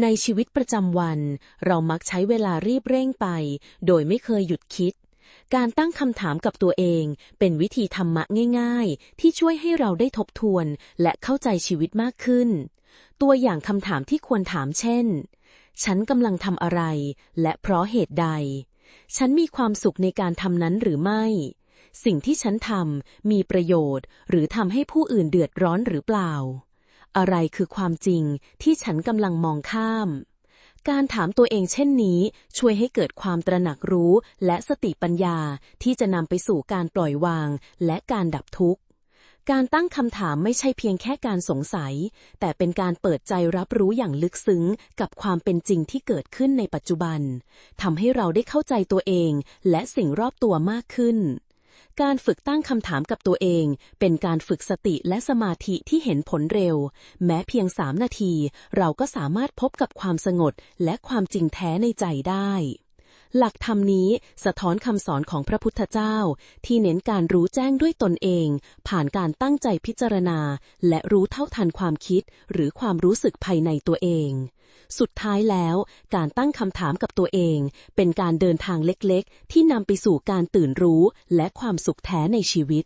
ในชีวิตประจำวัน เรามักใช้เวลารีบเร่งไป โดยไม่เคยหยุดคิด การตั้งคำถามกับตัวเอง เป็นวิธีธรรมะง่าย ๆ ที่ช่วยให้เราได้ทบทวนและเข้าใจชีวิตมากขึ้น ตัวอย่างคำถามที่ควรถามเช่น ฉันกำลังทำอะไร และเพราะเหตุใด ฉันมีความสุขในการทำนั้นหรือไม่ สิ่งที่ฉันทำมีประโยชน์ หรือทำให้ผู้อื่นเดือดร้อนหรือเปล่า อะไรคือความจริงที่ฉันกำลังมองข้าม การถามตัวเองเช่นนี้ ช่วยให้เกิดความตระหนักรู้และสติปัญญาที่จะนำไปสู่การปล่อยวางและการดับทุกข์ การตั้งคำถามไม่ใช่เพียงแค่การสงสัย แต่เป็นการเปิดใจรับรู้อย่างลึกซึ้งกับความเป็นจริงที่เกิดขึ้นในปัจจุบันทำให้เราได้เข้าใจตัวเองและสิ่งรอบตัวมากขึ้น การฝึกตั้งคำถามกับตัวเอง เป็นการฝึกสติและสมาธิที่เห็นผลเร็ว แม้เพียงสามนาที เราก็สามารถพบกับความสงบและความจริงแท้ในใจได้ หลักธรรมนี้สะท้อนคำสอนของพระพุทธเจ้า ที่เน้นการรู้แจ้งด้วยตนเอง ผ่านการตั้งใจพิจารณา และรู้เท่าทันความคิด หรือความรู้สึกภายในตัวเอง สุดท้ายแล้ว การตั้งคำถามกับตัวเอง เป็นการเดินทางเล็กๆ ที่นำไปสู่การตื่นรู้และความสุขแท้ในชีวิต